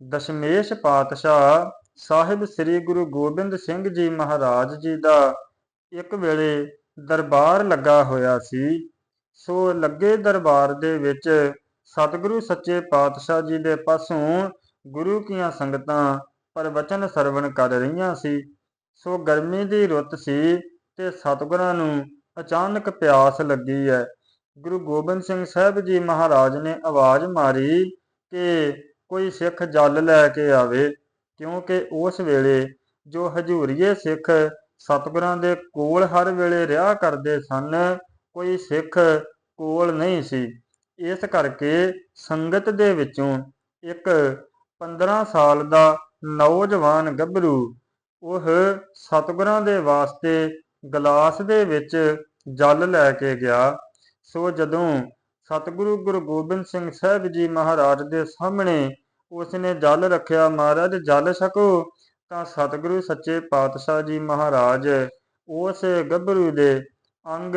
ਦਸ਼ਮੇਸ਼ ਪਾਤਸ਼ਾਹ ਸਾਹਿਬ ਸ੍ਰੀ ਗੁਰੂ ਗੋਬਿੰਦ ਸਿੰਘ ਜੀ ਮਹਾਰਾਜ ਜੀ ਦਾ ਇੱਕ ਵੇਲੇ ਦਰਬਾਰ ਲੱਗਾ ਹੋਇਆ ਸੀ, ਸੋ ਲੱਗੇ ਦਰਬਾਰ ਦੇ ਵਿੱਚ ਸਤਿਗੁਰੂ ਸੱਚੇ ਪਾਤਸ਼ਾਹ ਜੀ ਦੇ ਪਾਸੋਂ ਗੁਰੂ ਕੀਆਂ ਸੰਗਤਾਂ ਪ੍ਰਵਚਨ ਸਰਵਣ ਕਰ ਰਹੀਆਂ ਸੀ। ਸੋ ਗਰਮੀ ਦੀ ਰੁੱਤ ਸੀ ਤੇ ਸਤਿਗੁਰਾਂ ਨੂੰ ਅਚਾਨਕ ਪਿਆਸ ਲੱਗੀ ਹੈ ਗੁਰੂ ਗੋਬਿੰਦ ਸਿੰਘ ਸਾਹਿਬ ਜੀ ਮਹਾਰਾਜ ਨੇ ਆਵਾਜ਼ ਮਾਰੀ ਕਿ ਕੋਈ ਸਿੱਖ ਜਲ ਲੈ ਕੇ ਆਵੇ, ਕਿਉਂਕਿ ਉਸ ਵੇਲੇ ਜੋ ਹਜੂਰੀਏ ਸਿੱਖ ਸਤਿਗੁਰਾਂ ਦੇ ਕੋਲ ਹਰ ਵੇਲੇ ਰਿਹਾ ਕਰਦੇ ਸਨ, ਕੋਈ ਸਿੱਖ ਕੋਲ ਨਹੀਂ ਸੀ। ਇਸ ਕਰਕੇ ਸੰਗਤ ਦੇ ਵਿੱਚੋਂ ਇੱਕ 15 ਸਾਲ ਦਾ ਨੌਜਵਾਨ ਗੱਭਰੂ, ਉਹ ਸਤਿਗੁਰਾਂ ਦੇ ਵਾਸਤੇ ਗਲਾਸ ਦੇ ਵਿੱਚ ਜਲ ਲੈ ਕੇ ਗਿਆ। ਸੋ ਜਦੋਂ ਸਤਿਗੁਰੂ ਗੁਰੂ ਗੋਬਿੰਦ ਸਿੰਘ ਸਾਹਿਬ ਜੀ ਮਹਾਰਾਜ ਦੇ ਸਾਹਮਣੇ ਉਸਨੇ ਜਲ ਰੱਖਿਆ ਮਹਾਰਾਜ, ਜਲ ਛਕੋ, ਤਾਂ ਸਤਿਗੁਰੂ ਸੱਚੇ ਪਾਤਸ਼ਾਹ ਜੀ ਮਹਾਰਾਜ, ਉਸ ਗੱਭਰੂ ਦੇ ਅੰਗ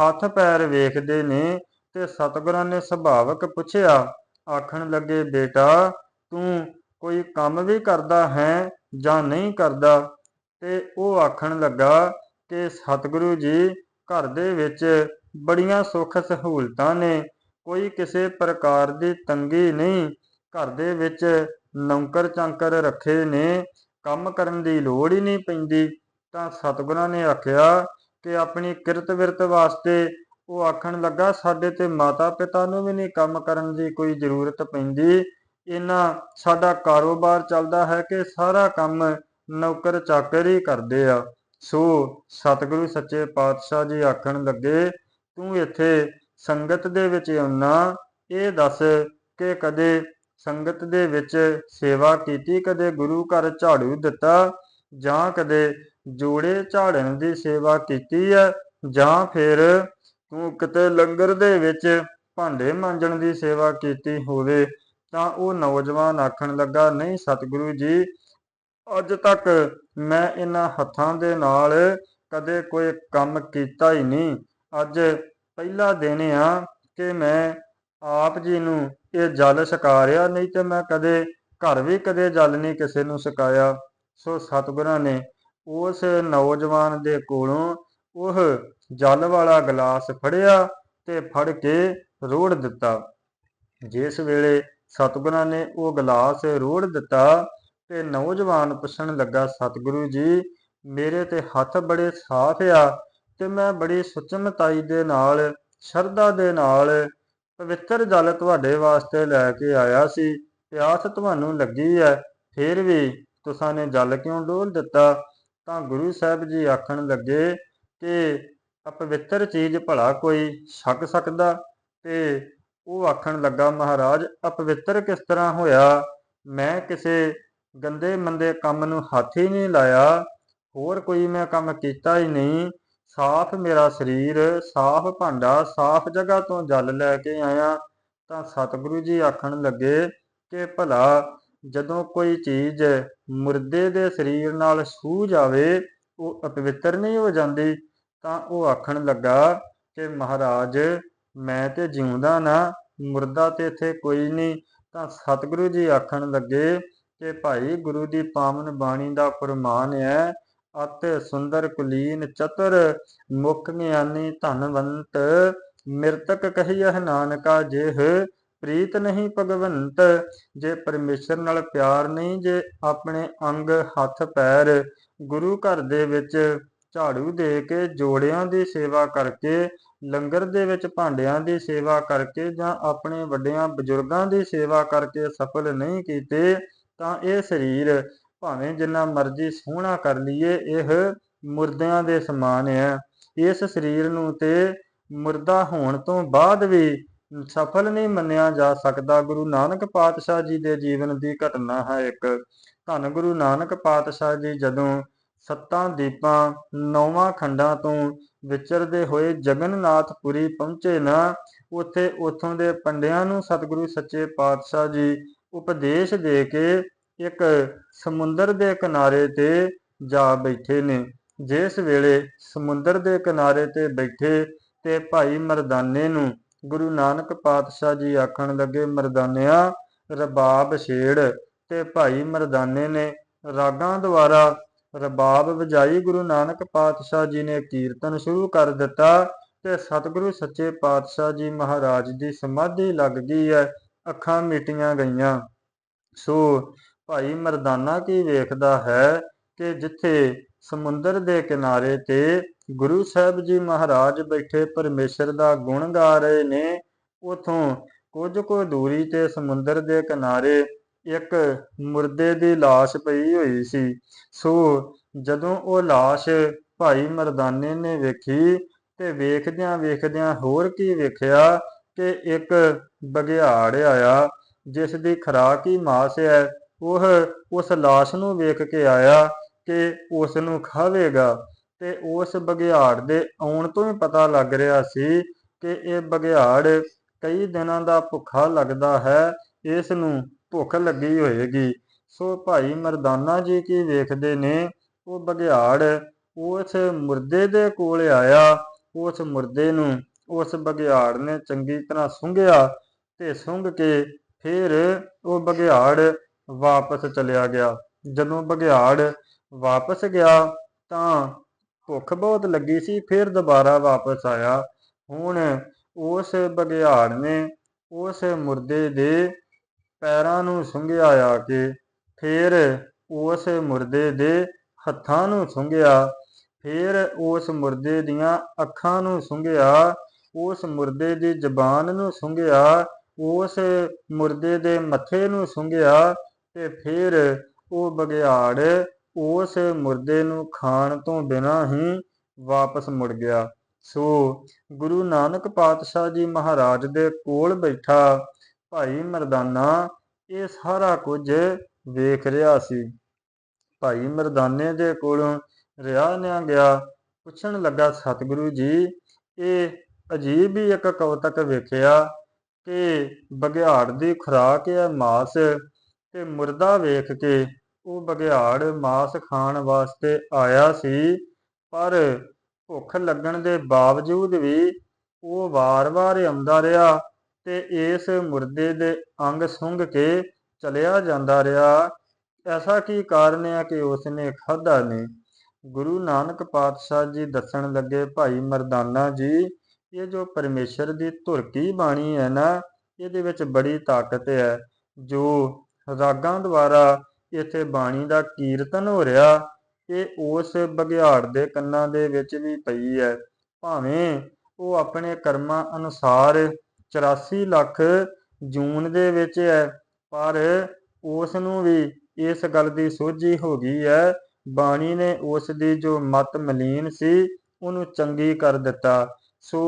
ਹੱਥ ਪੈਰ ਵੇਖਦੇ ਨੇ ਤੇ ਸਤਿਗੁਰਾਂ ਨੇ ਸੁਭਾਵਕ ਪੁੱਛਿਆ, ਆਖਣ ਲੱਗੇ, ਬੇਟਾ, ਤੂੰ ਕੋਈ ਕੰਮ ਵੀ ਕਰਦਾ ਹੈ ਜਾਂ ਨਹੀਂ ਕਰਦਾ? ਤੇ ਉਹ ਆਖਣ ਲੱਗਾ ਕਿ ਸਤਿਗੁਰੂ ਜੀ ਘਰ ਦੇ ਵਿੱਚ ਬੜੀਆਂ ਸੁੱਖ ਸਹੂਲਤਾਂ ਨੇ, ਕੋਈ ਕਿਸੇ ਪ੍ਰਕਾਰ ਦੀ ਤੰਗੀ ਨਹੀਂ ਘਰ ਦੇ ਵਿੱਚ ਨੌਕਰ ਚਾਕਰ ਰੱਖੇ ਨੇ, ਕੰਮ ਕਰਨ ਦੀ ਲੋੜ ਹੀ ਨਹੀਂ ਪੈਂਦੀ। ਤਾਂ ਸਤਿਗੁਰਾਂ ਨੇ ਆਖਿਆ ਕਿ ਆਪਣੀ ਕਿਰਤ ਵਿਰਤ ਵਾਸਤੇ ਉਹ ਆਖਣ ਲੱਗਾ, ਸਾਡੇ ਤੇ ਮਾਤਾ ਪਿਤਾ ਨੂੰ ਵੀ ਨਹੀਂ ਕੰਮ ਕਰਨ ਦੀ ਕੋਈ ਜ਼ਰੂਰਤ ਪੈਂਦੀ। ਇਹਨਾਂ ਸਾਡਾ ਕਾਰੋਬਾਰ ਚੱਲਦਾ ਹੈ ਕਿ ਸਾਰਾ ਕੰਮ ਨੌਕਰ ਚਾਕਰ ਹੀ ਕਰਦੇ ਆ। ਸੋ ਸਤਿਗੁਰੂ ਸੱਚੇ ਪਾਤਸ਼ਾਹ ਜੀ ਆਖਣ ਲੱਗੇ, ਤੂੰ ਇੱਥੇ ਸੰਗਤ ਦੇ ਵਿੱਚ ਆਉਣਾ, ਇਹ ਦੱਸ ਕਿ ਕਦੇ ਸੰਗਤ ਦੇ ਵਿੱਚ ਸੇਵਾ ਕੀਤੀ, ਕਦੇ ਗੁਰੂ ਘਰ ਝਾੜੂ ਦਿੱਤਾ ਜਾਂ ਕਦੇ ਜੋੜੇ ਝਾੜਨ ਦੀ ਸੇਵਾ ਕੀਤੀ ਹੈ ਜਾਂ ਫਿਰ ਤੂੰ ਕਿਤੇ ਲੰਗਰ ਦੇ ਵਿੱਚ ਭਾਂਡੇ ਮਾਂਜਣ ਦੀ ਸੇਵਾ ਕੀਤੀ ਹੋਵੇ, ਤਾਂ ਉਹ ਨੌਜਵਾਨ ਆਖਣ ਲੱਗਾ, ਨਹੀਂ ਸਤਿਗੁਰੂ ਜੀ, ਅੱਜ ਤੱਕ ਮੈਂ ਇਹਨਾਂ ਹੱਥਾਂ ਦੇ ਨਾਲ ਕਦੇ ਕੋਈ ਕੰਮ ਕੀਤਾ ਹੀ ਨਹੀਂ। ਅੱਜ ਪਹਿਲਾ ਦਿਨ ਆ ਕਿ ਮੈਂ ਆਪ ਜੀ ਨੂੰ ਇਹ ਜਲ ਛਕਾ ਰਿਹਾ ਨਹੀਂ ਤੇ ਮੈਂ ਕਦੇ ਘਰ ਵੀ ਕਦੇ ਜਲ ਨਹੀਂ ਕਿਸੇ ਨੂੰ ਛਕਾਇਆ ਸੋ ਸਤਿਗੁਰਾਂ ਨੇ ਉਸ ਨੌਜਵਾਨ ਦੇ ਕੋਲੋਂ ਉਹ ਜਲ ਵਾਲਾ ਗਲਾਸ ਫੜਿਆ ਤੇ ਫੜ ਕੇ ਰੋੜ ਦਿੱਤਾ। ਜਿਸ ਵੇਲੇ ਸਤਿਗੁਰਾਂ ਨੇ ਉਹ ਗਲਾਸ ਰੋੜ ਦਿੱਤਾ ਤੇ ਨੌਜਵਾਨ ਪੁੱਛਣ ਲੱਗਾ, ਸਤਿਗੁਰੂ ਜੀ, ਮੇਰੇ ਤੇ ਹੱਥ ਬੜੇ ਸਾਫ਼ ਆ ਤੇ ਮੈਂ ਬੜੀ ਸੁਚਮਤਾਈ ਦੇ ਨਾਲ, ਸ਼ਰਧਾ ਦੇ ਨਾਲ ਪਵਿੱਤਰ ਜਲ ਤੁਹਾਡੇ ਵਾਸਤੇ ਲੈ ਕੇ ਆਇਆ ਸੀ ਪਿਆਸ ਤੁਹਾਨੂੰ ਲੱਗੀ ਹੈ, ਫਿਰ ਵੀ ਤੁਸਾਂ ਨੇ ਜਲ ਕਿਉਂ ਡੋਲ ਦਿੱਤਾ? ਤਾਂ ਗੁਰੂ ਸਾਹਿਬ ਜੀ ਆਖਣ ਲੱਗੇ ਕਿ ਅਪਵਿੱਤਰ ਚੀਜ਼ ਭਲਾ ਕੋਈ ਛਕ ਸਕਦਾ? ਤੇ ਉਹ ਆਖਣ ਲੱਗਾ, ਮਹਾਰਾਜ, ਅਪਵਿੱਤਰ ਕਿਸ ਤਰ੍ਹਾਂ ਹੋਇਆ? ਮੈਂ ਕਿਸੇ ਗੰਦੇ ਮੰਦੇ ਕੰਮ ਨੂੰ ਹੱਥ ਹੀ ਨਹੀਂ ਲਾਇਆ। ਹੋਰ ਕੋਈ ਮੈਂ ਕੰਮ ਕੀਤਾ ਹੀ ਨਹੀਂ। ਸਾਫ਼ ਮੇਰਾ ਸਰੀਰ, ਸਾਫ਼ ਭਾਂਡਾ, ਸਾਫ਼ ਜਗ੍ਹਾ ਤੋਂ ਜਲ ਲੈ ਕੇ ਆਇਆ ਤਾਂ ਸਤਿਗੁਰੂ ਜੀ ਆਖਣ ਲੱਗੇ ਕਿ ਭਲਾ ਜਦੋਂ ਕੋਈ ਚੀਜ਼ ਮੁਰਦੇ ਦੇ ਸਰੀਰ ਨਾਲ ਛੂ ਜਾਵੇ, ਉਹ ਅਪਵਿੱਤਰ ਨਹੀਂ ਹੋ ਜਾਂਦੀ, ਤਾਂ ਉਹ ਆਖਣ ਲੱਗਾ ਕਿ ਮਹਾਰਾਜ, ਮੈਂ ਤੇ ਜਿਉਂਦਾ ਨਾ, ਮੁਰਦਾ ਤੇ ਇੱਥੇ ਕੋਈ ਨਹੀਂ, ਤਾਂ ਸਤਿਗੁਰੂ ਜੀ ਆਖਣ ਲੱਗੇ ਕਿ ਭਾਈ ਗੁਰੂ ਦੀ ਪਾਵਨ ਬਾਣੀ ਦਾ ਫਰਮਾਨ ਹੈ ਅਤੇ ਸੁੰਦਰ ਕੁਲੀਨ ਚਤੁਰ, ਮੁਖ ਗਿਆਨੀ ਧਨਵੰਤ, ਮਿਰਤਕ ਕਹੀਐ ਨਾਨਕਾ ਜਿਹ, ਪ੍ਰੀਤ ਨਹੀਂ ਭਗਵੰਤ, ਜੇ ਪਰਮੇਸ਼ਰ ਨਾਲ ਪਿਆਰ ਨਹੀਂ, ਜੇ ਆਪਣੇ ਅੰਗ ਹੱਥ ਪੈਰ ਗੁਰੂ ਘਰ ਦੇ ਵਿੱਚ ਝਾੜੂ ਦੇ ਕੇ ਜੋੜਿਆਂ ਦੀ ਸੇਵਾ ਕਰਕੇ, ਲੰਗਰ ਦੇ ਵਿੱਚ ਭਾਂਡਿਆਂ ਦੀ ਸੇਵਾ ਕਰਕੇ ਜਾਂ ਆਪਣੇ ਵੱਡਿਆਂ ਬਜ਼ੁਰਗਾਂ ਦੀ ਸੇਵਾ ਕਰਕੇ ਸਫਲ ਨਹੀਂ ਕੀਤੇ, ਤਾਂ ਇਹ ਸਰੀਰ ਭਾਵੇਂ ਜਿੰਨਾ ਮਰਜ਼ੀ ਸੋਹਣਾ ਕਰ ਲਈਏ, ਇਹ ਮੁਰਦਿਆਂ ਦੇ ਸਮਾਨ ਹੈ ਇਸ ਸਰੀਰ ਨੂੰ ਤੇ ਮੁਰਦਾ ਹੋਣ ਤੋਂ ਬਾਅਦ ਵੀ ਸਫਲ ਨਹੀਂ ਮੰਨਿਆ ਜਾ ਸਕਦਾ। ਗੁਰੂ ਨਾਨਕ ਪਾਤਸ਼ਾਹ ਜੀ ਦੇ ਜੀਵਨ ਦੀ ਘਟਨਾ ਹੈ ਇੱਕ। ਧੰਨ ਗੁਰੂ ਨਾਨਕ ਪਾਤਸ਼ਾਹ ਜੀ ਜਦੋਂ ਸੱਤਾਂ ਦੀਪਾਂ ਨੌਵਾਂ ਖੰਡਾਂ ਤੋਂ ਵਿਚਰਦੇ ਹੋਏ ਜਗਨਨਾਥਪੁਰੀ ਪਹੁੰਚੇ ਨਾ, ਉੱਥੇ ਉਥੋਂ ਦੇ ਪੰਡਿਆਂ ਨੂੰ ਸਤਿਗੁਰੂ ਸੱਚੇ ਪਾਤਸ਼ਾਹ ਜੀ ਉਪਦੇਸ਼ ਦੇ ਕੇ ਇੱਕ ਸਮੁੰਦਰ ਦੇ ਕਿਨਾਰੇ ਤੇ ਜਾ ਬੈਠੇ ਨੇ। ਜਿਸ ਵੇਲੇ ਸਮੁੰਦਰ ਦੇ ਕਿਨਾਰੇ ਤੇ ਬੈਠੇ ਤੇ ਭਾਈ ਮਰਦਾਨੇ ਨੂੰ ਗੁਰੂ ਨਾਨਕ ਪਾਤਸ਼ਾਹ ਜੀ ਆਖਣ ਲੱਗੇ, ਮਰਦਾਨਿਆ, ਰਬਾਬ ਛੇੜ। ਤੇ ਭਾਈ ਮਰਦਾਨੇ ਨੇ ਰਾਗਾਂ ਦੁਆਰਾ ਰਬਾਬ ਵਜਾਈ ਗੁਰੂ ਨਾਨਕ ਪਾਤਸ਼ਾਹ ਜੀ ਨੇ ਕੀਰਤਨ ਸ਼ੁਰੂ ਕਰ ਦਿੱਤਾ ਤੇ ਸਤਿਗੁਰੂ ਸੱਚੇ ਪਾਤਸ਼ਾਹ ਜੀ ਮਹਾਰਾਜ ਦੀ ਸਮਾਧੀ ਲੱਗ ਗਈ ਹੈ। ਅੱਖਾਂ ਮੀਟੀਆਂ ਗਈਆਂ। ਸੋ ਭਾਈ ਮਰਦਾਨਾ ਕੀ ਵੇਖਦਾ ਹੈ ਕਿ ਜਿੱਥੇ ਸਮੁੰਦਰ ਦੇ ਕਿਨਾਰੇ ਤੇ ਗੁਰੂ ਸਾਹਿਬ ਜੀ ਮਹਾਰਾਜ ਬੈਠੇ ਪਰਮੇਸ਼ਰ ਦਾ ਗੁਣ ਗਾ ਰਹੇ ਨੇ, ਉਥੋਂ ਕੁਝ ਕੁ ਦੂਰੀ ਤੇ ਸਮੁੰਦਰ ਦੇ ਕਿਨਾਰੇ ਇੱਕ ਮੁਰਦੇ ਦੀ ਲਾਸ਼ ਪਈ ਹੋਈ ਸੀ। ਸੋ ਜਦੋਂ ਉਹ ਲਾਸ਼ ਭਾਈ ਮਰਦਾਨੇ ਨੇ ਵੇਖੀ ਤੇ ਵੇਖਦਿਆਂ ਵੇਖਦਿਆਂ ਹੋਰ ਕੀ ਵੇਖਿਆ ਕਿ ਇੱਕ ਬਗਿਆੜ ਆਇਆ, ਜਿਸ ਦੀ ਖੁਰਾਕ ਹੀ ਮਾਸ ਹੈ। ਉਹ ਉਸ ਲਾਸ਼ ਨੂੰ ਵੇਖ ਕੇ ਆਇਆ ਕਿ ਉਸ ਨੂੰ ਖਾਵੇਗਾ ਤੇ ਉਸ ਬਗਿਆੜ ਦੇ ਆਉਣ ਤੋਂ ਹੀ ਪਤਾ ਲੱਗ ਰਿਹਾ ਸੀ ਕਿ ਇਹ ਬਗਿਆੜ ਕਈ ਦਿਨਾਂ ਦਾ ਭੁੱਖਾ ਲੱਗਦਾ ਹੈ, ਇਸ ਨੂੰ ਭੁੱਖ ਲੱਗੀ ਹੋਏਗੀ। ਸੋ ਭਾਈ ਮਰਦਾਨਾ ਜੀ ਕੀ ਵੇਖਦੇ ਨੇ? ਉਹ ਬਗਿਆੜ ਉਸ ਮੁਰਦੇ ਦੇ ਕੋਲ ਆਇਆ। ਉਸ ਮੁਰਦੇ ਨੂੰ ਉਸ ਬਗਿਆੜ ਨੇ ਚੰਗੀ ਤਰ੍ਹਾਂ ਸੁੰਘਿਆ ਤੇ ਸੁੰਘ ਕੇ ਫਿਰ ਉਹ ਬਗਿਆੜ ਵਾਪਸ ਚਲਿਆ ਗਿਆ। ਜਦੋਂ ਬਗਿਆੜ ਵਾਪਸ ਗਿਆ ਤਾਂ ਭੁੱਖ ਬਹੁਤ ਲੱਗੀ ਸੀ, ਫਿਰ ਦੁਬਾਰਾ ਵਾਪਸ ਆਇਆ। ਹੁਣ ਉਸ ਬਗਿਆੜ ਨੇ ਉਸ ਮੁਰਦੇ ਦੇ ਪੈਰਾਂ ਨੂੰ ਸੁੰਘਿਆ ਆ ਕੇ ਫਿਰ ਉਸ ਮੁਰਦੇ ਦੇ ਹੱਥਾਂ ਨੂੰ ਸੁੰਘਿਆ। ਫਿਰ ਉਸ ਮੁਰਦੇ ਦੀਆਂ ਅੱਖਾਂ ਨੂੰ ਸੁੰਘਿਆ, ਉਸ ਮੁਰਦੇ ਦੀ ਜ਼ਬਾਨ ਨੂੰ ਸੁੰਘਿਆ, ਉਸ ਮੁਰਦੇ ਦੇ ਮੱਥੇ ਨੂੰ ਸੁੰਘਿਆ ਤੇ ਫਿਰ ਉਹ ਬਗਿਆੜ ਉਸ ਮੁਰਦੇ ਨੂੰ ਖਾਣ ਤੋਂ ਬਿਨਾਂ ਹੀ ਵਾਪਸ ਮੁੜ ਗਿਆ। ਸੋ ਗੁਰੂ ਨਾਨਕ ਪਾਤਸ਼ਾਹ ਜੀ ਮਹਾਰਾਜ ਦੇ ਕੋਲ ਬੈਠਾ ਭਾਈ ਮਰਦਾਨਾ, ਇਹ ਸਾਰਾ ਕੁਝ ਵੇਖ ਰਿਹਾ ਸੀ। ਭਾਈ ਮਰਦਾਨੇ ਦੇ ਕੋਲੋਂ ਰਿਹਾ ਨਿਆ ਗਿਆ, ਪੁੱਛਣ ਲੱਗਾ, ਸਤਿਗੁਰੂ ਜੀ, ਇਹ ਅਜੀਬ ਹੀ ਇੱਕ ਕਵਤਕ ਵੇਖਿਆ ਕਿ ਬਗਿਆੜ ਦੀ ਖੁਰਾਕ ਹੈ ਮਾਸ ਤੇ ਮੁਰਦਾ ਵੇਖ ਕੇ ਉਹ ਬਗਿਆੜ ਮਾਸ ਖਾਣ ਵਾਸਤੇ ਆਇਆ ਸੀ, ਪਰ ਭੁੱਖ ਲੱਗਣ ਦੇ ਬਾਵਜੂਦ ਵੀ ਉਹ ਵਾਰ-ਵਾਰ ਆਉਂਦਾ ਰਿਹਾ ਤੇ ਇਸ ਮੁਰਦੇ ਦੇ ਅੰਗ ਸੁੰਘ ਕੇ ਚਲਿਆ ਜਾਂਦਾ ਰਿਹਾ। ਐਸਾ ਕੀ ਕਾਰਨ ਹੈ ਕਿ ਉਸਨੇ ਖਾਧਾ ਨਹੀਂ? ਗੁਰੂ ਨਾਨਕ ਪਾਤਸ਼ਾਹ ਜੀ ਦੱਸਣ ਲੱਗੇ, ਭਾਈ ਮਰਦਾਨਾ ਜੀ, ਇਹ ਜੋ ਪਰਮੇਸ਼ਰ ਦੀ ਧੁਰਕੀ ਬਾਣੀ ਹੈ ਨਾ, ਇਹਦੇ ਵਿੱਚ ਬੜੀ ਤਾਕਤ ਹੈ। ਜੋ ਰਾਗਾਂ ਦੁਆਰਾ ਇੱਥੇ ਬਾਣੀ ਦਾ ਕੀਰਤਨ ਹੋ ਰਿਹਾ, ਇਹ ਉਸ ਬਗਿਆੜ ਦੇ ਕੰਨਾਂ ਦੇ ਵਿੱਚ ਵੀ ਪਈ ਹੈ। ਭਾਵੇਂ ਉਹ ਆਪਣੇ ਕਰਮਾਂ ਅਨੁਸਾਰ 84 ਲੱਖ ਜੂਨ ਦੇ ਵਿੱਚ ਹੈ, ਪਰ ਉਸ ਨੂੰ ਵੀ ਇਸ ਗੱਲ ਦੀ ਸੋਝੀ ਹੋ ਗਈ ਹੈ, ਬਾਣੀ ਨੇ ਉਸ ਦੀ ਜੋ ਮਤ ਮਲੀਨ ਸੀ, ਉਹਨੂੰ ਚੰਗੀ ਕਰ ਦਿੱਤਾ। ਸੋ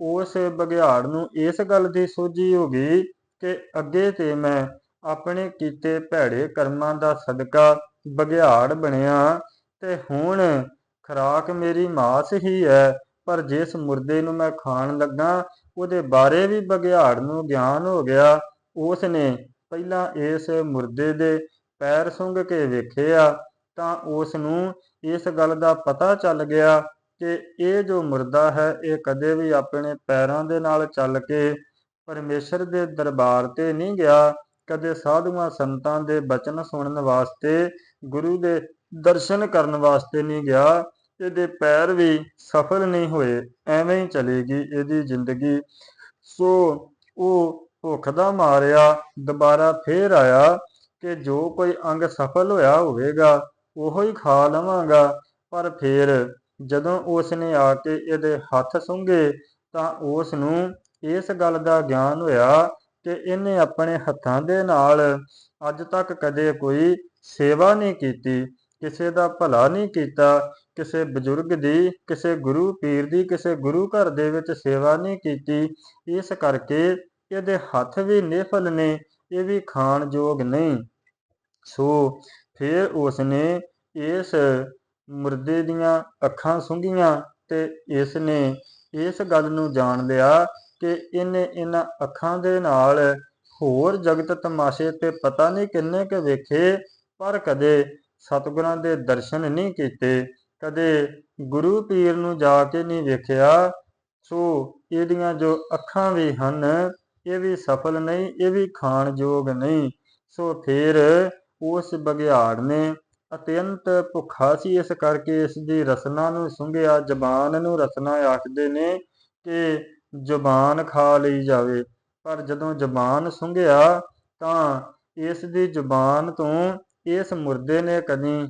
ਉਸ ਬਗਿਆੜ ਨੂੰ ਇਸ ਗੱਲ ਦੀ ਸੋਝੀ ਹੋ ਗਈ ਕਿ ਅੱਗੇ ਤੇ ਮੈਂ ਆਪਣੇ ਕੀਤੇ ਭੈੜੇ ਕਰਮਾਂ ਦਾ ਸਦਕਾ ਬਗਿਆੜ ਬਣਿਆ ਤੇ ਹੁਣ ਖਰਾਕ ਮੇਰੀ ਮਾਸ ਹੀ ਹੈ, ਪਰ ਜਿਸ ਮੁਰਦੇ ਨੂੰ ਮੈਂ ਖਾਣ ਲੱਗਾ, ਉਹਦੇ ਬਾਰੇ ਵੀ ਬਗਿਆੜ ਨੂੰ ਗਿਆਨ ਹੋ ਗਿਆ। ਉਸ ਨੇ ਪਹਿਲਾਂ ਇਸ ਮੁਰਦੇ ਦੇ ਪੈਰ ਸੁੰਘ ਕੇ ਵੇਖਿਆ, ਤਾਂ ਉਸ ਨੂੰ ਇਸ ਗੱਲ ਦਾ ਪਤਾ ਚੱਲ ਗਿਆ ਕਿ ਇਹ ਜੋ ਮੁਰਦਾ ਹੈ, ਇਹ ਕਦੇ ਵੀ ਆਪਣੇ ਪੈਰਾਂ ਦੇ ਨਾਲ ਚੱਲ ਕੇ ਪਰਮੇਸ਼ਰ ਦੇ ਦਰਬਾਰ ਤੇ ਨਹੀਂ ਗਿਆ। ਕਦੇ ਸਾਧੂਆਂ ਸੰਤਾਂ ਦੇ ਬਚਨ ਸੁਣਨ ਵਾਸਤੇ, ਗੁਰੂ ਦੇ ਦਰਸ਼ਨ ਕਰਨ ਵਾਸਤੇ ਨਹੀਂ ਗਿਆ, ਇਹਦੇ ਪੈਰ ਵੀ ਸਫਲ ਨਹੀਂ ਹੋਏ, ਐਵੇਂ ਹੀ ਚਲੇਗੀ ਇਹਦੀ ਜ਼ਿੰਦਗੀ। ਸੋ ਉਹ ਭੁੱਖ ਦਾ ਮਾਰਿਆ, ਦੁਬਾਰਾ ਫੇਰ ਆਇਆ ਕਿ ਜੋ ਕੋਈ ਅੰਗ ਸਫਲ ਹੋਇਆ ਹੋਵੇਗਾ, ਉਹੋ ਹੀ ਖਾ ਲਵਾਂਗਾ। ਪਰ ਫੇਰ ਜਦੋਂ ਉਸ ਨੇ ਆ ਕੇ ਇਹਦੇ ਹੱਥ ਸੁੰਘੇ, ਤਾਂ ਉਸ ਨੂੰ ਇਸ ਗੱਲ ਦਾ ਗਿਆਨ ਹੋਇਆ ਕਿ ਇਹਨੇ ਆਪਣੇ ਹੱਥਾਂ ਦੇ ਨਾਲ ਅੱਜ ਤੱਕ ਕਦੇ ਕੋਈ ਸੇਵਾ ਨਹੀਂ ਕੀਤੀ, ਕਿਸੇ ਦਾ ਭਲਾ ਨਹੀਂ ਕੀਤਾ, ਕਿਸੇ ਬਜ਼ੁਰਗ ਦੀ, ਕਿਸੇ ਗੁਰੂ ਪੀਰ ਦੀ, ਕਿਸੇ ਗੁਰੂ ਘਰ ਦੇ ਵਿੱਚ ਸੇਵਾ ਨਹੀਂ ਕੀਤੀ। ਇਸ ਕਰਕੇ ਇਹਦੇ ਹੱਥ ਵੀ ਨਿਫਲ ਨੇ, ਇਹ ਵੀ ਖਾਣ ਯੋਗ ਨਹੀਂ। ਸੋ ਫਿਰ ਉਸਨੇ ਇਸ ਮੁਰਦੇ ਦੀਆਂ ਅੱਖਾਂ ਸੁੰਘੀਆਂ ਤੇ ਇਸ ਨੇ ਇਸ ਗੱਲ ਨੂੰ ਜਾਣ ਲਿਆ ਕਿ ਇਹਨੇ ਇਹਨਾਂ ਅੱਖਾਂ ਦੇ ਨਾਲ ਹੋਰ ਜਗਤ ਤਮਾਸ਼ੇ ਤੇ ਪਤਾ ਨਹੀਂ ਕਿੰਨੇ ਕੁ ਵੇਖੇ, ਪਰ ਕਦੇ ਸਤਿਗੁਰਾਂ ਦੇ ਦਰਸ਼ਨ ਨਹੀਂ ਕੀਤੇ, ਕਦੇ ਗੁਰੂ ਪੀਰ ਨੂੰ ਜਾ ਕੇ ਨਹੀਂ ਵੇਖਿਆ। ਸੋ ਇਹਦੀਆਂ ਜੋ ਅੱਖਾਂ ਵੀ ਹਨ, ਇਹ ਵੀ ਸਫਲ ਨਹੀਂ, ਇਹ ਵੀ ਖਾਣ ਯੋਗ ਨਹੀਂ। ਸੋ ਫਿਰ ਉਸ ਬਗਿਆੜ ਨੇ ਅਤਿਅੰਤ ਭੁੱਖਾ ਸੀ, ਇਸ ਕਰਕੇ ਇਸ ਦੀ ਰਸਨਾ ਨੂੰ ਸੁੰਘਿਆ, ਜ਼ਬਾਨ ਨੂੰ ਰਸਨਾ ਆਖਦੇ ਨੇ ਕਿ ਜ਼ੁਬਾਨ ਖਾ ਲਈ ਜਾਵੇ। ਪਰ ਜਦੋਂ ਜ਼ੁਬਾਨ ਸੁੰਘਿਆ ਤਾਂ ਇਸ ਦੀ ਜ਼ੁਬਾਨ ਤੋਂ ਇਸ ਮੁਰਦੇ ਨੇ ਕਦੀ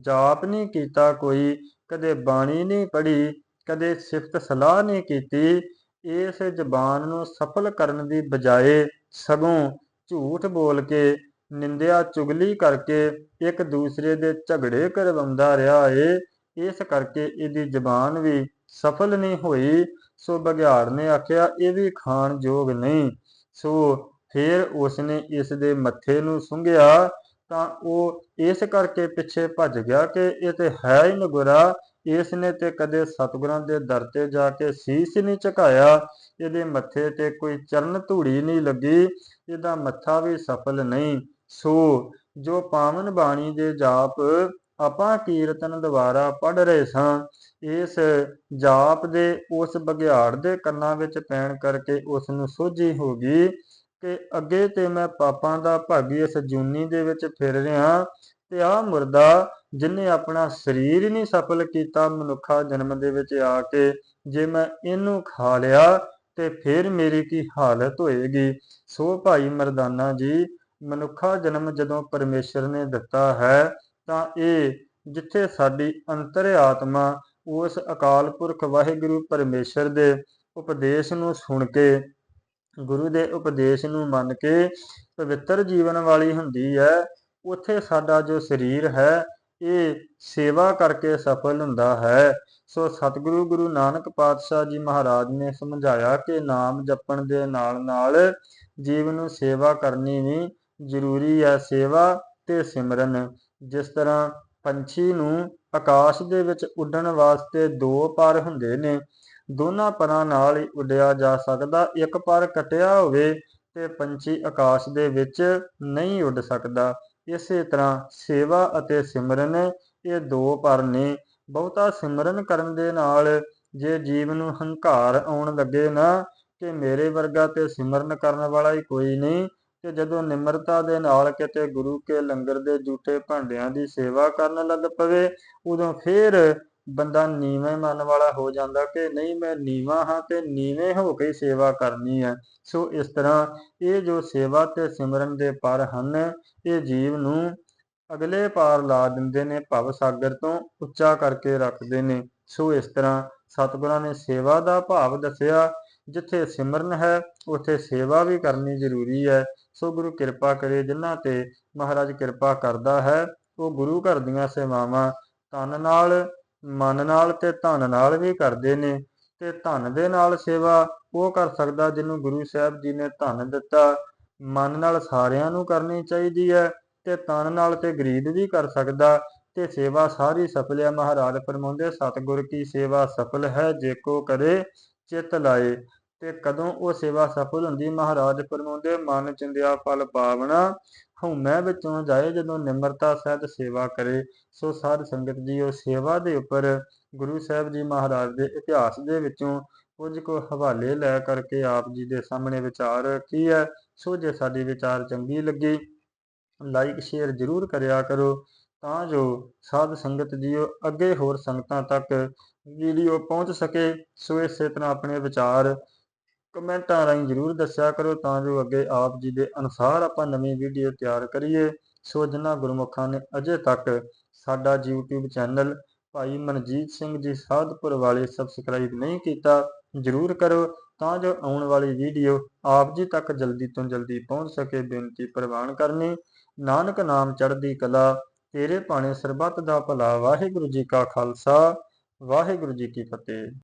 ਜਾਪ ਨਹੀਂ ਕੀਤਾ, ਕੋਈ ਕਦੇ ਬਾਣੀ ਨਹੀਂ ਪੜ੍ਹੀ, ਕਦੇ ਸਿਫਤ ਸਲਾਹ ਨਹੀਂ ਕੀਤੀ। ਇਸ ਜ਼ਬਾਨ ਨੂੰ ਸਫਲ ਕਰਨ ਦੀ ਬਜਾਏ ਸਗੋਂ ਝੂਠ ਬੋਲ ਕੇ, ਨਿੰਦਿਆ ਚੁਗਲੀ ਕਰਕੇ ਇੱਕ ਦੂਸਰੇ ਦੇ ਝਗੜੇ ਕਰਵਾਉਂਦਾ ਰਿਹਾ ਏ। ਇਸ ਕਰਕੇ ਇਹਦੀ ਜ਼ਬਾਨ ਵੀ ਸਫਲ ਨਹੀਂ ਹੋਈ। ਸੋ ਬਘਿਆੜ ਨੇ ਆਖਿਆ, ਇਹ ਵੀ ਖਾਣ ਯੋਗ ਨਹੀਂ। ਸੋ ਫਿਰ ਉਸਨੇ ਇਸ ਦੇ ਮੱਥੇ ਨੂੰ ਸੁੰਘਿਆ ਤਾਂ ਉਹ ਇਸ ਕਰਕੇ ਪਿੱਛੇ ਭੱਜ ਗਿਆ ਕਿ ਇਹ ਤੇ ਹੈ ਹੀ ਨਗੁਰਾ। ਇਸ ਨੇ ਤੇ ਕਦੇ ਸਤਿਗੁਰਾਂ ਦੇ ਦਰ ਤੇ ਜਾ ਕੇ ਸੀਸ ਨਹੀਂ ਝੁਕਾਇਆ। ਇਹਦੇ ਮੱਥੇ ਤੇ ਕੋਈ ਚਰਨ ਧੂੜੀ ਨਹੀਂ ਲੱਗੀ। ਇਹਦਾ ਮੱਥਾ ਵੀ ਸਫਲ ਨਹੀਂ। ਸੋ ਜੋ ਪਾਵਨ ਬਾਣੀ ਦੇ ਜਾਪ ਆਪਾਂ ਕੀਰਤਨ ਦੁਆਰਾ ਪੜ ਰਹੇ ਸਾਂ ਇਸ ਜਾਪ ਦੇ, ਉਸ ਬਗਿਆੜ ਦੇ ਕੰਨਾਂ ਵਿੱਚ ਪੈਣ ਕਰਕੇ ਉਸ ਨੂੰ ਸੋਝੀ ਹੋ ਗਈ ਕਿ ਅੱਗੇ ਤੇ ਮੈਂ ਪਾਪਾਂ ਦਾ ਭਾਗੀ ਇਸ ਜੂਨੀ ਦੇ ਵਿੱਚ ਫਿਰ ਰਿਹਾ ਤੇ ਆ ਮੁਰਦਾ ਜਿਨੇ ਆਪਣਾ ਸਰੀਰ ਹੀ ਨਹੀਂ ਸਫਲ ਕੀਤਾ, ਮਨੁੱਖਾ ਜਨਮ ਦੇ ਵਿੱਚ ਆ ਕੇ ਜੇ ਮੈਂ ਇਹਨੂੰ ਖਾ ਲਿਆ ਤੇ ਫਿਰ ਮੇਰੀ ਕੀ ਹਾਲਤ ਹੋਏਗੀ? ਸੋ ਭਾਈ ਮਰਦਾਨਾ ਜੀ, ਮਨੁੱਖਾ ਜਨਮ ਜਦੋਂ ਪਰਮੇਸ਼ਰ ਨੇ ਦਿੱਤਾ ਹੈ ਤਾਂ ਇਹ ਜਿੱਥੇ ਸਾਡੀ ਅੰਤਰ ਆਤਮਾ ਉਸ ਅਕਾਲ ਪੁਰਖ ਵਾਹਿਗੁਰੂ ਪਰਮੇਸ਼ਰ ਦੇ ਉਪਦੇਸ਼ ਨੂੰ ਸੁਣ ਕੇ, ਗੁਰੂ ਦੇ ਉਪਦੇਸ਼ ਨੂੰ ਮੰਨ ਕੇ ਪਵਿੱਤਰ ਜੀਵਨ ਵਾਲੀ ਹੁੰਦੀ ਹੈ। ਉੱਥੇ ਸਾਡਾ ਜੋ ਸਰੀਰ ਹੈ, ਇਹ ਸੇਵਾ ਕਰਕੇ ਸਫਲ ਹੁੰਦਾ ਹੈ। ਸੋ ਸਤਿਗੁਰੂ ਗੁਰੂ ਨਾਨਕ ਪਾਤਸ਼ਾਹ ਜੀ ਮਹਾਰਾਜ ਨੇ ਸਮਝਾਇਆ ਕਿ ਨਾਮ ਜਪਣ ਦੇ ਨਾਲ ਨਾਲ ਜੀਵ ਨੂੰ ਸੇਵਾ ਕਰਨੀ ਵੀ ਜ਼ਰੂਰੀ ਹੈ। ਸੇਵਾ ਤੇ ਸਿਮਰਨ, ਜਿਸ ਤਰ੍ਹਾਂ ਪੰਛੀ ਨੂੰ ਆਕਾਸ਼ ਦੇ ਵਿੱਚ ਉੱਡਣ ਵਾਸਤੇ ਦੋ ਪਰ ਹੁੰਦੇ ਨੇ। ਦੋਨਾਂ ਪਰਾਂ ਨਾਲ ਹੀ ਉੱਡਿਆ ਜਾ ਸਕਦਾ, ਇੱਕ ਪਰ ਕਟਿਆ ਹੋਵੇ ਤੇ ਪੰਛੀ ਆਕਾਸ਼ ਦੇ ਵਿੱਚ ਨਹੀਂ ਉੱਡ ਸਕਦਾ। ਇਸੇ ਤਰ੍ਹਾਂ ਸੇਵਾ ਅਤੇ ਸਿਮਰਨ ਇਹ ਦੋ ਪਰ ਨੇ। ਬਹੁਤਾ ਸਿਮਰਨ ਕਰਨ ਦੇ ਨਾਲ ਜੇ ਜੀਵ ਨੂੰ ਹੰਕਾਰ ਆਉਣ ਲੱਗੇ ਨਾ, ਕਿ ਮੇਰੇ ਵਰਗਾ ਤੇ ਸਿਮਰਨ ਕਰਨ ਵਾਲਾ ਹੀ ਕੋਈ ਨਹੀਂ ਤੇ ਜਦੋਂ ਨਿਮਰਤਾ ਦੇ ਨਾਲ ਕਿਤੇ ਗੁਰੂ ਕੇ ਲੰਗਰ ਦੇ ਜੂਠੇ ਭਾਂਡਿਆਂ ਦੀ ਸੇਵਾ ਕਰਨ ਲੱਗ ਪਵੇ, ਉਦੋਂ ਫੇਰ ਬੰਦਾ ਨੀਵੇਂ ਮਨ ਵਾਲਾ ਹੋ ਜਾਂਦਾ ਕਿ ਨਹੀਂ, ਮੈਂ ਨੀਵਾ ਹਾਂ ਤੇ ਨੀਵੇਂ ਹੋ ਕੇ ਸੇਵਾ ਕਰਨੀ ਹੈ। ਸੋ ਇਸ ਤਰ੍ਹਾਂ ਇਹ ਜੋ ਸੇਵਾ ਤੇ ਸਿਮਰਨ ਦੇ ਪਰ ਹਨ, ਇਹ ਜੀਵ ਨੂੰ ਅਗਲੇ ਪਾਰ ਲਾ ਦਿੰਦੇ ਨੇ, ਭਵ ਸਾਗਰ ਤੋਂ ਉੱਚਾ ਕਰਕੇ ਰੱਖਦੇ ਨੇ। ਸੋ ਇਸ ਤਰ੍ਹਾਂ ਸਤਿਗੁਰਾਂ ਨੇ ਸੇਵਾ ਦਾ ਭਾਵ ਦੱਸਿਆ, ਜਿੱਥੇ ਸਿਮਰਨ ਹੈ, ਉੱਥੇ ਸੇਵਾ ਵੀ ਕਰਨੀ ਜ਼ਰੂਰੀ ਹੈ। ਸੋ ਗੁਰੂ ਕਿਰਪਾ ਕਰੇ ਜਿਨ੍ਹਾਂ ਤੇ ਮਹਾਰਾਜ ਕਿਰਪਾ ਕਰਦਾ ਹੈ, ਉਹ ਗੁਰੂ ਘਰ ਦੀਆਂ ਸੇਵਾਵਾਂ ਤਨ ਨਾਲ, ਮਨ ਨਾਲ ਤੇ ਧਨ ਨਾਲ ਵੀ ਕਰਦੇ ਨੇ। ਤੇ ਧਨ ਦੇ ਨਾਲ ਸੇਵਾ ਉਹ ਕਰ ਸਕਦਾ ਜਿਹਨੂੰ ਗੁਰੂ ਸਾਹਿਬ ਜੀ ਨੇ ਧਨ ਦਿੱਤਾ। ਮਨ ਨਾਲ ਸਾਰਿਆਂ ਨੂੰ ਕਰਨੀ ਚਾਹੀਦੀ ਹੈ ਤੇ ਤਨ ਨਾਲ ਤੇ ਗਰੀਬ ਵੀ ਕਰ ਸਕਦਾ। ਤੇ ਸੇਵਾ ਸਾਰੀ ਸਫਲ ਹੈ। ਮਹਾਰਾਜ ਫਰਮਾਉਂਦੇ, ਸਤਿਗੁਰ ਕੀ ਸੇਵਾ ਸਫਲ ਹੈ, ਜੇ ਕੋ ਕਰੇ, ਚਿਤ ਲਾਏ। ਤੇ ਕਦੋਂ ਉਹ ਸੇਵਾ ਸਫਲ ਹੁੰਦੀ? ਮਹਾਰਾਜ ਫਰਮਾਉਂਦੇ, ਮਨ ਚਿੰਦਿਆ ਫਲ ਪਾਵਣਾ। ਹਉਮੈ ਵਿੱਚੋਂ ਜਾਏ ਜਦੋਂ ਨਿਮਰਤਾ ਸਹਿਤ ਸੇਵਾ ਕਰੇ। ਸੋ ਸਾਧ ਸੰਗਤ ਜੀ ਉਹ ਸੇਵਾ ਦੇ ਉੱਪਰ ਗੁਰੂ ਸਾਹਿਬ ਜੀ ਮਹਾਰਾਜ ਦੇ ਇਤਿਹਾਸ ਦੇ ਵਿੱਚੋਂ ਕੁਝ ਕੁ ਹਵਾਲੇ ਲੈ ਕਰਕੇ ਆਪ ਜੀ ਦੇ ਸਾਹਮਣੇ ਵਿਚਾਰ ਕੀ ਹੈ ਸੋ ਜੇ ਸਾਡੀ ਵਿਚਾਰ ਚੰਗੀ ਲੱਗੀ ਲਾਈਕ ਸ਼ੇਅਰ ਜ਼ਰੂਰ ਕਰਿਆ ਕਰੋ। ਤਾਂ ਜੋ ਸਾਧ ਸੰਗਤ ਜੀਓ ਅੱਗੇ ਹੋਰ ਸੰਗਤਾਂ ਤੱਕ ਵੀਡੀਓ ਪਹੁੰਚ ਸਕੇ। ਸੋ ਇਸੇ ਤਰ੍ਹਾਂ ਆਪਣੇ ਵਿਚਾਰ ਕਮੈਂਟਾਂ ਰਾਹੀਂ ਜ਼ਰੂਰ ਦੱਸਿਆ ਕਰੋ ਤਾਂ ਜੋ ਅੱਗੇ ਆਪ ਜੀ ਦੇ ਅਨੁਸਾਰ ਆਪਾਂ ਨਵੀਂ ਵੀਡੀਓ ਤਿਆਰ ਕਰੀਏ। ਸੋ ਜਿਨ੍ਹਾਂ ਗੁਰਮੁਖਾਂ ਨੇ ਅਜੇ ਤੱਕ ਸਾਡਾ YouTube ਚੈਨਲ ਭਾਈ ਮਨਜੀਤ ਸਿੰਘ ਜੀ ਸਾਧਪੁਰ ਵਾਲੇ ਸਬਸਕ੍ਰਾਈਬ ਨਹੀਂ ਕੀਤਾ, ਜ਼ਰੂਰ ਕਰੋ ਤਾਂ ਜੋ ਆਉਣ ਵਾਲੀ ਵੀਡੀਓ ਆਪ ਜੀ ਤੱਕ ਜਲਦੀ ਤੋਂ ਜਲਦੀ ਪਹੁੰਚ ਸਕੇ, ਬੇਨਤੀ ਪ੍ਰਵਾਨ ਕਰਨੀ। ਨਾਨਕ ਨਾਮ ਚੜ੍ਹਦੀ ਕਲਾ, ਤੇਰੇ ਭਾਣੇ ਸਰਬੱਤ ਦਾ ਭਲਾ। ਵਾਹਿਗੁਰੂ ਜੀ ਕਾ ਖਾਲਸਾ, ਵਾਹਿਗੁਰੂ ਜੀ ਕੀ ਫਤਿਹ।